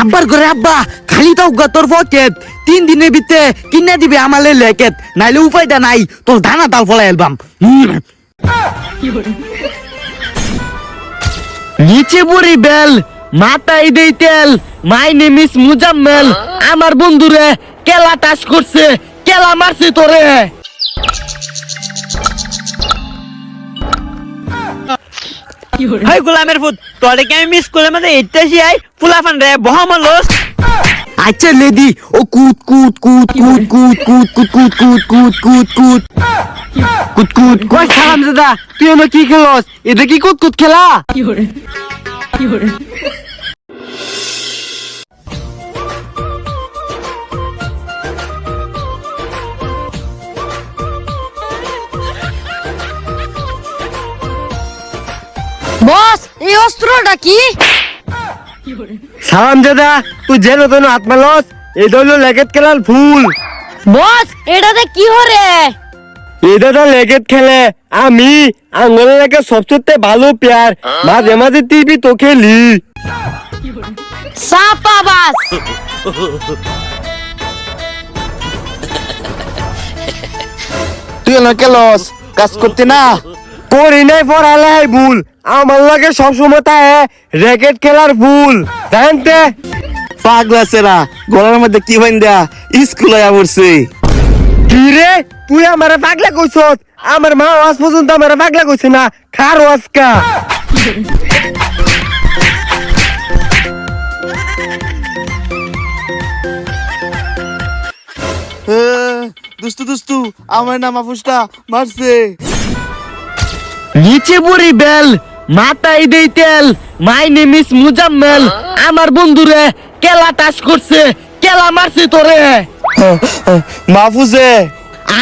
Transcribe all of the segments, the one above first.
আব্বার ঘরে আব্বা, খালি তো তোর পকেট তিন দিনের ভিতরে কিনে দিবে আমালে লেকেট নাইলে উপায়টা নাই, তোর ধানা তাল ফলাই এলবাম নিচে বুড়ি বেল, মাথায় দেই তেল, মাই নেম ইস মুজাম্মেল, আমার বন্ধুরে কেলা টাস করছে, কেলা মারছে তোরে। হাই গোলামের ফুট তোরে কি আমি মিস করে মানে এইটা আই ফুলাফান রে বহামালোস আচ্ছা লেডি ও কুত কুত কুত কুত কুত কুত কুত কুত কুত কুত কুত কুত কুত কুত কই সালাম দাদা তুই এনে কি খেলস এটা কি কুত কুত খেলা বস এই অস্ত্রটা কি? সালাম দাদা তুই যে নতুন হাত মালস এটা হলো লেগেট খেলার ফুল। বস এটাতে কি হরে? এটা তো লেগেট খেলে আমি আঙ্গলের লেগে সবচেয়ে ভালো পেয়ার মাঝে মাঝে টিভি তো খেলি। সাপা বাস তুই না কেলস কাজ করতে না? করি নাই পড়ালে ভুল। আমার লাগে সবসময় তাই র্যাকেট খেলার ভুল। জানতে পাগলা সেরা গলার মধ্যে কি বাইন দেয়া? স্কুলে পড়ছে। কি রে? তুই আমারে পাগলা কইছস? আমার মা আজ পর্যন্ত আমারে পাগলা কইছে না। খারো আজকা। দুস্তু দুস্তু আমার নাম আফুসটা মারছে। নিচে বুড়ি বেল মাথায় দেই তেল মাই নেম ইস মুজাম্মেল। আমার বন্ধুরে কেলা টাস করছে কেলা মারছে তোরে। মাহফুজে।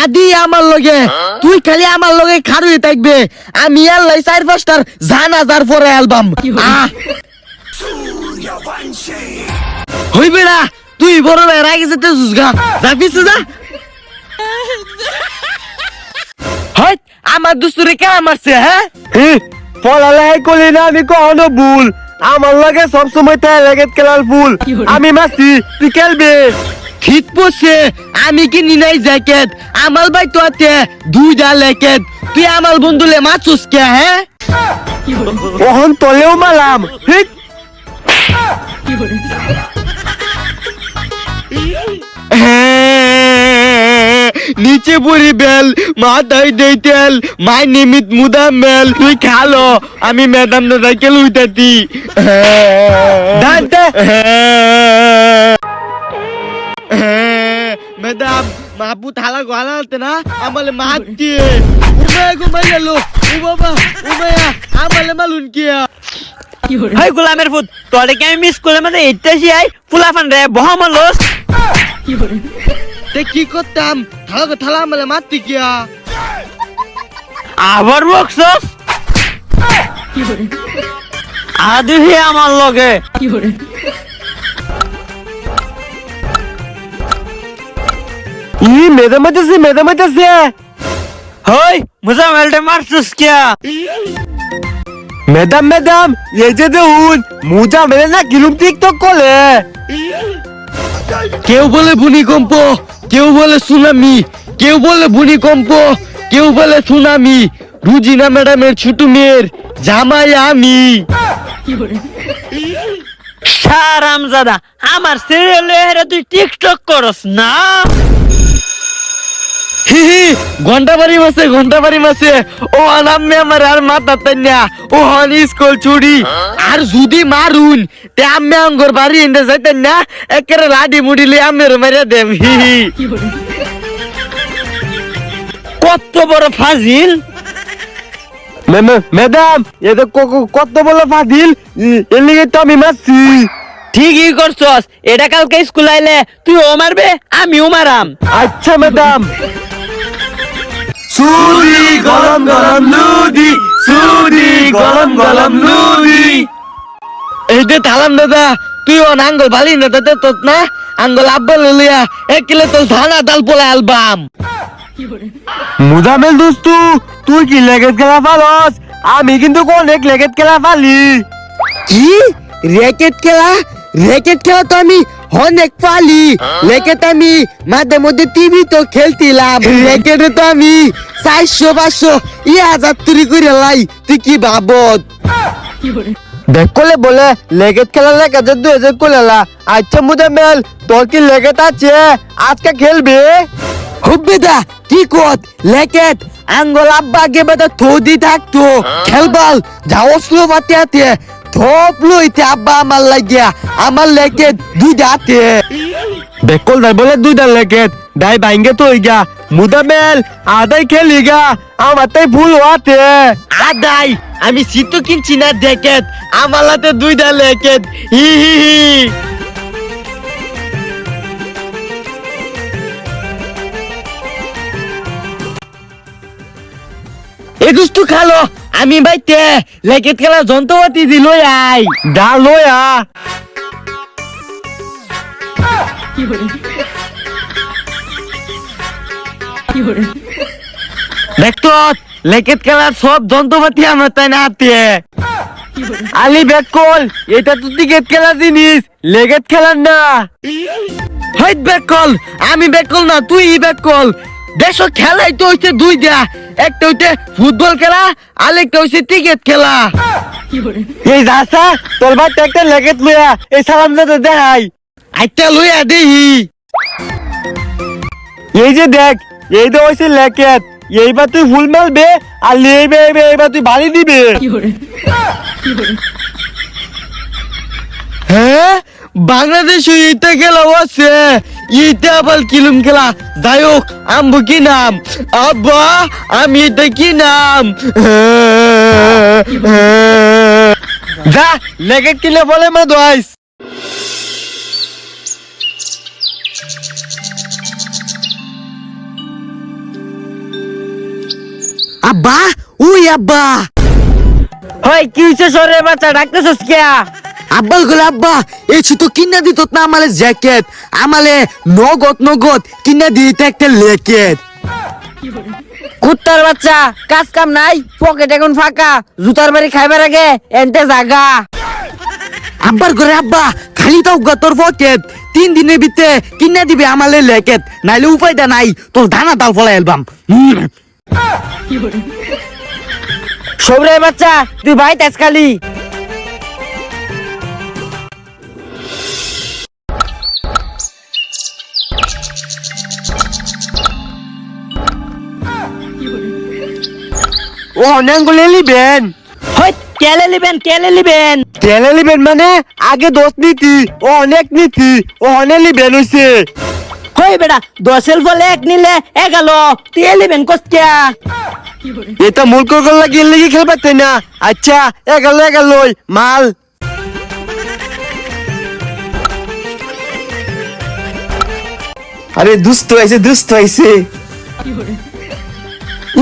আদি আমার লগে তুই খালি আমার লগে খাড়ুই থাকবে। আমি আল্লাহ চার পাঁচটার জানাজার পরে অ্যালবাম। হইবে না তুই বড় ভাই রাগে যেতে যা পিছে যা। আমার দুস্তুরে কেলা মারছে হ্যাঁ? পড়ালেখাই করলি না আমি কখনো ভুল। আমার লাগে সবসময় তাই লাগে খেলার ভুল। আমি মাসি তুই খেলবে। ঠিক পড়ছে আমি কিনি নাই জ্যাকেট? আমার ভাই তো আতে দুইটা লেকেট তুই আমার বন্ধুলে মাছুস কে হ্যাঁ? ওহন তলেও মালাম ঠিক? নিচে পড়ি বেল মাথায় দেই তেল মাই নিমিত মুদা মেল। তুই খালো আমি ম্যাডাম দাদা কে লুইতাতি দাঁতে ম্যাডাম মাহবুব থালা গলাতে না? আমালে মাহাতি উমায় ঘুমাই গেল। ও বাবা উমায়া আমালে মালুন কিয়া। হাই গোলামের ফুট তোরে কি আমি মিস করে মানে এইটা আই? ফুলাফান রে বহামালোস তে কি করতাম? থালা থালা আমালে মারতি কিয়া? আবার বকছস? আদি আমার লগে। ই, মেদা মাইতেছে মেদা মাইতেছে। হই মুজা মেলটে মারছস কিয়া? ম্যাডাম ম্যাডাম এই যে দেখুন মুজা মেরে না কিলুম টিকটক করে। কেউ বলে ভূমিকম্প, কেউ বলে সুনামি, কেউ বলে ভূমিকম্প, কেউ বলে সুনামি। রুজিনা ম্যাডামের ছোট মেয়ের জামাই আমি। সারাম জাদা আমার সিরিয়ালে তুই টিকটক করস না? ঘণ্টা বাড়ি মাসে ঘণ্টা বাড়ি মাসে। ও আনামে আমার আর মাথা তান্যা ও হন স্কুল ছুড়ি আর যদি মারুন তে আমি আঙ্গর বাড়ি এনে যাইতেন না একেরে লাডি মুড়িলে আমের মেরে দেম। হি হি। কত বড় ফাজিল। ম্যাডাম এটা কত বড় ফাদিল এর লিগে তো আমি মারছি। ঠিকই করছস এটা কালকে স্কুল আইলে তুই ও মারবে আমিও মারাম। আচ্ছা ম্যাডাম। সুদি গরম গরম লুদি সুদি গরম গরম লুদি। এই যে তালাম দাদা তুই ও আঙ্গল ভালি না দাদা তোর না? আঙ্গল আব্বা ললিয়া এক কিলো তোর ধানা দাল পোলা অ্যালবাম। মুজামেল দোস্তু তুই কি লেগেট খেলা পারস? আমি কিন্তু অনেক লেগেট খেলা পালি। কি? র্যাকেট খেলা? রেকেট খেলা তো আমি অনেক পালি। রেকেট আমি মাঝে মধ্যে টিভি তো খেলতিলাম। রেকেটে তো আমি চারশো পাঁচশো ই হাজার তুরি করে লাই। তুই কি ভাবত? দেখ করলে বলে লেগেট খেলা লেগে যে দুই হাজার করলা আচ্ছা মুদে মেল তোর কি লেগেট আছে? আজকে খেলবি? হুব্বে দা কি কত? লেকেট আঙ্গল আব্বা গে বেটা থোদি থাকতো। খেলবাল যাও স্লো পাতে থপ লইতে আব্বা আমার লাগিয়া আমার লেকেট দুইটা হাতে বেকল নাই বলে দুইটা লেকেট দাই বাইঙ্গে তো ইগা মুদা মেল আদাই খেলিগা আমার তাই ভুল হাতে আদাই আমি সিটু কিনছি না দেখেত আমার হাতে দুইটা লেকেট হি হি হি। এ দুষ্টু খালো আমি বাইতে লেকেট খেলা যন্ত্রপাতি দি লই আই। দা লই আ। কি হরে কি হরে দেখতো লেকেট খেলা সব জন্তুপাতি আমার তাই না আতে আলি ব্যাকল এটা তো টিকেট খেলা জিনিস, লেগেট খেলার না। হাইট কল আমি ব্যাকল না, তুই ব্যাকল দেশ খেলাই তো হইছে দুই দিয়া একটা হইতে ফুটবল খেলা, আর একটা হইছে ক্রিকেট খেলা। এই যাসা তোর ভাই একটা লেগেট লয়া এই সালাম দাদা দেখাই। আইটা লইয়া দেহি। এই যে দেখ, এই তো হইছে লেকেট এইবার তুই ফুল মারবে, আর লেবে এইবার তুই বাড়ি দিবে। হ্যাঁ? বাংলাদেশ ইটা খেলা আছে ইটা আবার কিলুম খেলা। হোক, আম্বু কি নাম? আব্বা, আমি এটা কি নাম? যা লেগেট কিনে বলে মা দোয়াইস। আব্বা, উই আব্বা। হয় কি হইছে সরে বাচ্চা? ডাকতেছস কে আব্বালগুলো আব্বা এই তো কিনা দিত না আমালে জ্যাকেট আমালে নগদ নগদ কিনা দিতে একটা লেকেট। কুত্তার বাচ্চা কাজ কাম নাই পকেট এখন ফাঁকা জুতার বাড়ি খাইবার আগে এনতে জাগা। আব্বার ঘরে আব্বা খালি তো তোর পকেট তিন দিনের ভিতরে কিনা দিবে আমালে লেকেট নাইলে উপায়টা নাই তোর ধানা তাল ফলা এলবাম সবরে বাচ্চা তুই ভাই তেজ অনেকগুলো নিবেন। হয় কেলে নিবেন কেলে নিবেন। কেলে নিবেন মানে? আগে দোষ নীতি ও অনেক নীতি ও অনেক নিবেন হইছে। হই বেটা দশের ফলে এক নিলে এগালো তেল নিবেন কষ্টিয়া এটা মূল করগল লাগিয়ে লেগে খেলবে তাই না? আচ্ছা এগালো এগালোই মাল। আরে দুষ্ট হয়েছে দুষ্ট হয়েছে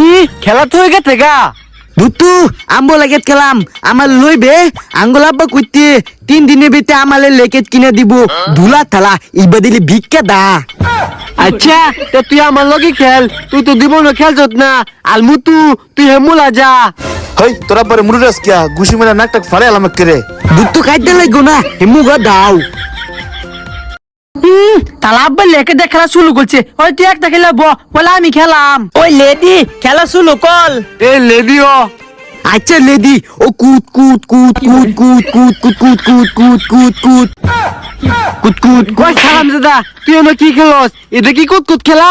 ই খেলা তো হয়ে গেছে গা। বুতু আম্বো লেকেট খেলাম। আমার লইবে আঙ্গুল আব্বা কইতে তিন দিনের ভিতরে আমালে লেকেট কিনে দিব। ধুলা থালা ইবা দিলে ভিক্ষা দা। আচ্ছা তে তুই আমার লগে খেল। তুই তো দিব না খেলছত না। আর মুতু তুই হেমুলা যা। হই তোরা পরে মুরুরাস কিয়া গুশি মেলা নাকটাক ফাড়ে আলাম করে বুতু খাইতে লাগো না হেমু হেমুগা দাও। তালা আব্বা লেকে দিয়ে খেলা শুরু করছে ওই তুই একটা খেলে ব বলে আমি খেলাম ওই লেডি খেলা শুরু কল এ লেদিও আচ্ছা লেডি ও কুত কুত কুত কুত কুত কুত কুত কুত কুত কুত কুত কুত কুত কুত কই সালাম দাদা তুই এনে কি খেলস এটা কি কুত কুত খেলা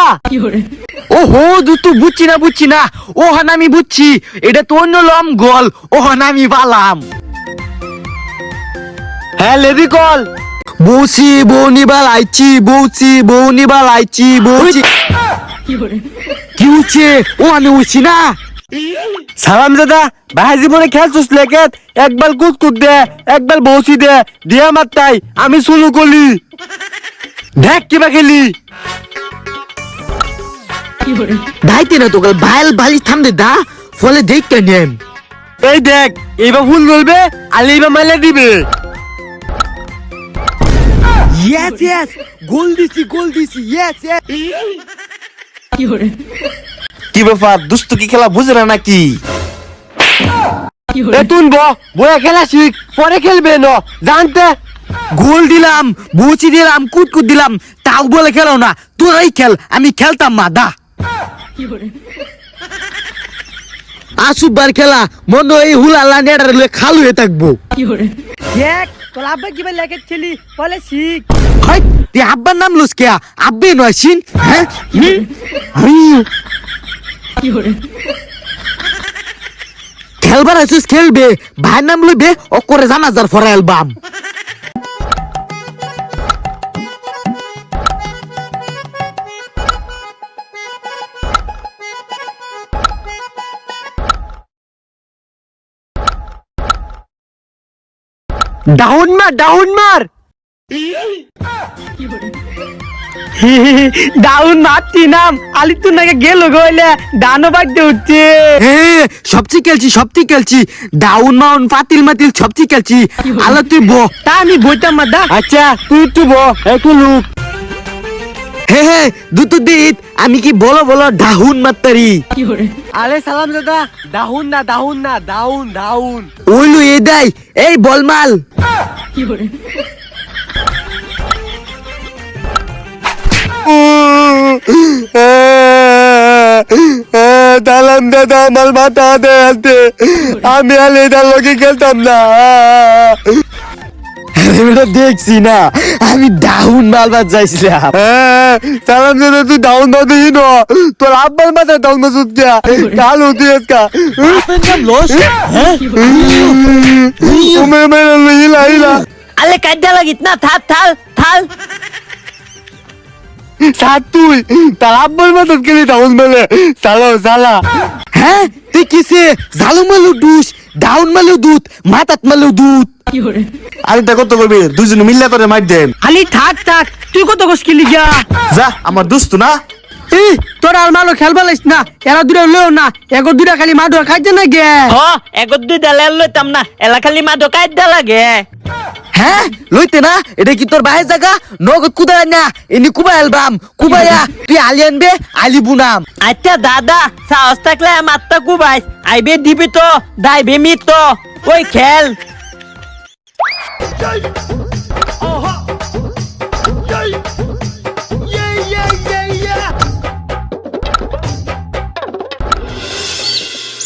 ও হো দুতু বুঝছি না বুঝছি না ও হান আমি বুঝছি এটা তো অন্য লম গোল ও হান আমি বালাম হ্যাঁ লেদি কল বৌসি বৌনিবাল আইছি বৌসি বৌনিবাল আইছি বৌসি কি হচ্ছে? ও আমি উঠছি না। সালাম দাদা ভাই জীবনে খেলছিস লেকেট একবার কুত কুত দে একবার বসি দে দিয়া মাত্তাই আমি শুরু করলি। দেখ কিবা খেলি। দাইতে না তোকে বাইল বালি থামদে দা ফলে দেখতে নেম। এই দেখ এইবার ফুল বলবে আর এইবার মাইলে দিবে। ইয়েস ইয়েস গোল দিছি গোল দিছি. ইয়েস ইয়েস কি ব্যাপার? দুস্থ কি খেলা বুঝে না নাকি? এ তুন ব বয়া খেলা শিখ পরে খেলবে ন। জানতে? গোল দিলাম বুচি দিলাম কুটকুট দিলাম তাও বলে খেলো না। তোরাই খেল আমি খেলতাম মা দা। আসুবার খেলা মনে হয় এই হুলালা নেড়ার লয়ে খালু হয়ে থাকব। দেখ তোর আব্বা কিবা লেখে খেলি বলে শিখ। হাই তুই আব্বার নাম লুস কে আব্বে নয় শিন। হ্যাঁ? কি করে? খেলবার আছিস খেলবে ভাইয়ের নাম লইবে ও করে জানাজার ফরা অ্যালবাম ডাউন মার ডাউন মার। ডাউন মারতি নাম? আলি তুই নাকি গেল গইলে ডানো বাড়তে উঠছে। হ্যাঁ সবচেয়ে খেলছি সবচেয়ে খেলছি। ডাউন মাউন পাতিল মাতিল সবচেয়ে খেলছি। আলো তুই বো তা আমি বইতাম মা দা আচ্ছা তুই তুই বো একটু লুক। হে হে দুটো দিত আমি কি বলো বলো ডাহুন মাত্তারি। আরে সালাম দাদা দাহুন না দাহুন না দাউন দাউন ওইলু এ দেয় এই বলমাল। দালাম দাদা আমার মাথা হাতে হাতে। আমি আর এটার লোকে খেলতাম না। দেখছি না। আমি ডাহুন মালবার যাইছিলাম। সালাম দাদা তুই ডাউন দাও দিই ন। তোর আব্বার মাথায় ডাউন না সুদ গিয়া কাল হতি এসকা উমে মেরে হিলা হিলা আলে কাজা লাগিত না থাল থাল থাল। সাত তুই তার আব্বার মাথায় গেলি ডাউন মেলে। সালো সালা হ্যাঁ তুই কিসে? জালু মালু ডুস ডাউন মালু দুধ মাতাত মালু দুধ। আমি তা কত করবি? দুজনে মিল্লা করে মার দেন। আলি থাক থাক। তুই কত কস খেলি গা যা আমার দোস্ত না। এই তোর আর মালো খেলবা লাইস না। এরা দুটা লও না। এগো দুটা খালি মা ধোয়া খাইতে না গে হ এগত দুই দালে লইতাম না। এলা খালি মা ঢোকাই দা লাগে। হ্যাঁ লইতে না? এটা কি তোর বাইরের জায়গা? নগদ কুদা না। Any Quba album. কুবাইয়া তুই আলি আনবে আলি বুনাম। আচ্ছা দাদা সাহস থাকলে মাত্তা কুবাইস। আইবে দিবি তো দাইবে মি তো ওই খেল।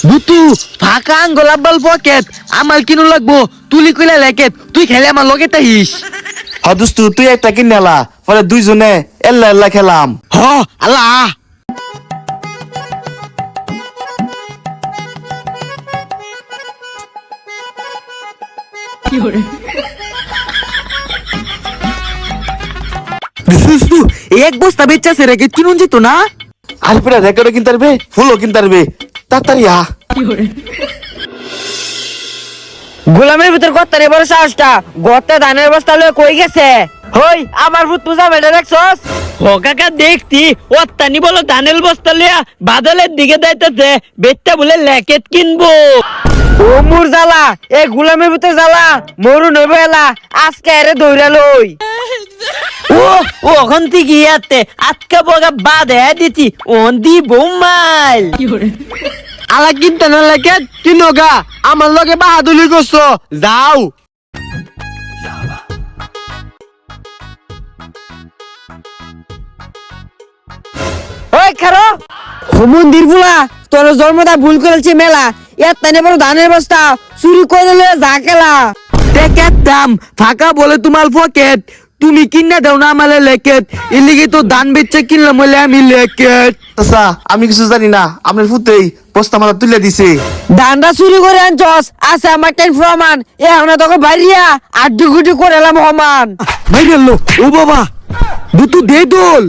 বুতু ফাঁকা বল পকেট। আমার কিনু লাগবো তুলি কইলা লেকেট তুই খেলে আমার লগে তাইস হ দোস্ত তুই একটা কিনে এলা পরে দুইজনে এল্লা এল্লা খেলাম। হ আল্লাহ। দুস্তু এক বস্তা বেচাছে রেখে কিনুন যেত না? আর পুরা রেকর্ডও কিনতে পারবে ফুলও কিনতে পারবে। তাড়াতাড়ি আ। গোলামের ভিতর গত্তারে বড় সাহসটা। গত্তা ধানের বস্তা লয়ে কই গেছে? হই আমার ভূত পূজা বেড়ে দেখছস? ও কাকা দেখতি অত্তানি বলো ধানের বস্তা লিয়া বাদলের দিকে যাইতেছে বেচটা বলে লেকেট কিনবো। ও মুর জ্বালা এ গোলামের ভিতর জ্বালা মরু নইব এলা আজকে এরে দৌড়া লই। ও ও ওখান থেকে ইয়াতে আজকে বগা বাদে দিতি ওন দি বোমাইল আলা কিনতে না লাগে কিনো গা আমার লগে বাহাদুরি করছ যাও। ওই খারো। মন্দির বুলা তোর জন্মদা ভুল করেছি মেলা ইয়ার তাইনে বড় ধানের বস্তা চুরি করে লয়ে যা কেলা টেকের দাম ফাঁকা বলে তোমার পকেট তুমি কিনা দাও না আমালে লেকেট। ইলিগে তো ধান বেচে কিনলাম বলে আমি লেকেট। আচ্ছা আমি কিছু জানি না আপনার ফুতেই বস্তা মাথা তুলে দিছে। ধানটা চুরি করে আনছস আছে আমার টাইম প্রমাণ। এ আমরা তোকে বাইরিয়া আড্ডি গুড্ডি করে এলাম হমান বাইরে ও বাবা দুতু দে দোল।